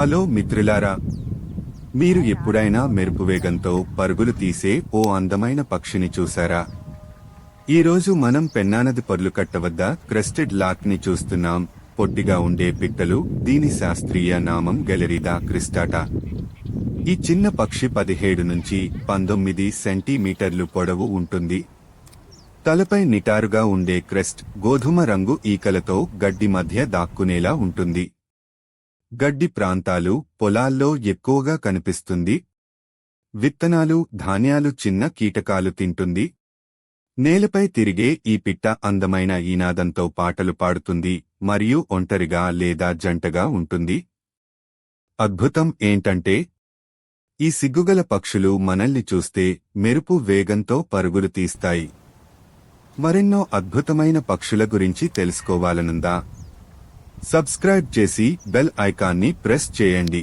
Hello మిత్రులారా మీరు ఎప్పుడైనా మెరుపు వేగంతో పరుగులు తీసే ఓ అందమైన పక్షిని చూసారా? ఈరోజు మనం పెన్నానది పర్లుకట్ట వద్ద క్రెస్టెడ్ లాక్ని చూస్తున్నాం. పొట్టిగా ఉండే పిట్టలు దీని శాస్త్రీయ నామం గెలరిదా క్రిస్టాటా. ఈ చిన్న పక్షి పదిహేడు నుంచి పంతొమ్మిది సెంటీమీటర్లు పొడవు ఉంటుంది. తలపై నిటారుగా ఉండే క్రెస్ట్ గోధుమ రంగు ఈకలతో గడ్డి మధ్య దాక్కునేలా ఉంటుంది. గడ్డి ప్రాంతాలు పొలాల్లో ఎక్కువగా కనిపిస్తుంది. విత్తనాలు ధాన్యాలు చిన్న కీటకాలు తింటుంది. నేలపై తిరిగే ఈ పిట్ట అందమైన ఈనాదంతో పాటలు పాడుతుంది మరియు ఒంటరిగా లేదా జంటగా ఉంటుంది. అద్భుతం ఏంటంటే ఈ సిగ్గుగల పక్షులు మనల్ని చూస్తే మెరుపు వేగంతో పరుగులు తీస్తాయి. మరెన్నో అద్భుతమైన పక్షుల గురించి తెలుసుకోవాలనుందా? సబ్స్క్రైబ్ చేసి బెల్ ఐకాన్ని ప్రెస్ చేయండి.